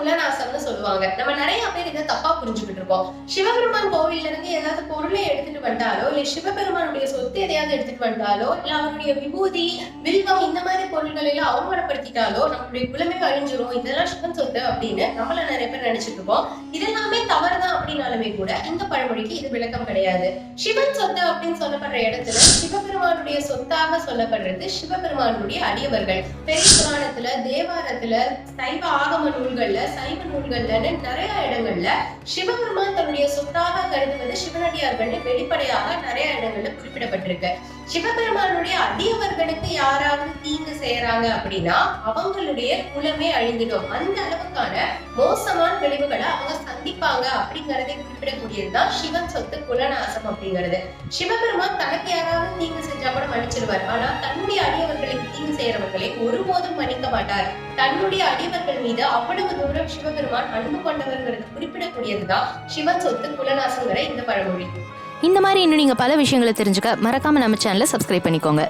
குலநாசம்னு சொல்லுவாங்க. நம்ம நிறைய பேர் இதை தப்பா புரிஞ்சுக்கிட்டு இருக்கோம். சிவபெருமான் கோவில்ல இருந்து ஏதாவது பொருளை எடுத்துட்டு வந்தாலோ இல்ல சிவபெருமானுடைய சொத்து எதையாவது எடுத்துட்டு வந்தாலோ இல்ல அவருடைய விபூதி வில்வம் இந்த மாதிரி பொருள்களை எல்லாம் அவமானப்படுத்திட்டாலோ நம்மளுடைய குலமே அழிஞ்சிரும். இதெல்லாம் சிவன் சொத்து அப்படின்னு நம்மள நிறைய பேர் நினைச்சிட்டு இருக்கோம். இதெல்லாமே தவறுதான் அப்படின்னாலுமே கூட இந்த பழமொழிக்கு இது விளக்கம் கிடையாது. சிவன் சொத்து அப்படின்னு சொல்லப்படுற இடத்துல சிவபெருமானுடைய சொத்தாக சொல்லப்படுறது சிவபெருமானுடைய அடியவர்கள். பெரிய புராணத்துல தேவாரத்துல சைவ ஆகம நூல்கள்ல சைவ நூல்கள்லன்னு நிறைய இடங்கள்ல சிவபெருமான் தன்னுடைய சொத்தாக கருதுவது சிவனடியார்கள்னு வெளிப்படையாக நிறைய இடங்கள் குறிப்பிடப்பட்டிருக்கு. சிவபெருமானுடைய அடியவர்களுக்கு யாராவது தீங்கு செய்யறாங்க அப்படின்னா அவங்களுடைய குலமே அழிந்துடும். அந்த அளவுக்கான மோசமான விளைவுகளை அவங்க சந்திப்பாங்க அப்படிங்கறதை குறிப்பிடக்கூடியதுதான் சிவன் சொத்து குலநாசம் அப்படிங்கிறது. சிவபெருமான் தனக்கு யாராவது தீங்கு செஞ்சா கூட மன்னிச்சிருவார். ஆனா தன்னுடைய அடியவர்களுக்கு தீங்கு செய்யறவர்களை ஒருபோதும் மன்னிக்க மாட்டார். தன்னுடைய அடியவர்கள் மீது அவ்வளவு தூரம் சிவபெருமான் அன்பு கொண்டவர்கிறது குறிப்பிடக்கூடியதுதான் சிவன் சொத்து குலநாசங்கிற இந்த பழமொழி. இந்த மாதிரி இன்னும் நீங்கள் பல விஷயங்களை தெரிஞ்சுக்க மறக்காம நம்ம சேனலை சப்ஸ்கிரைப் பண்ணிக்கோங்க.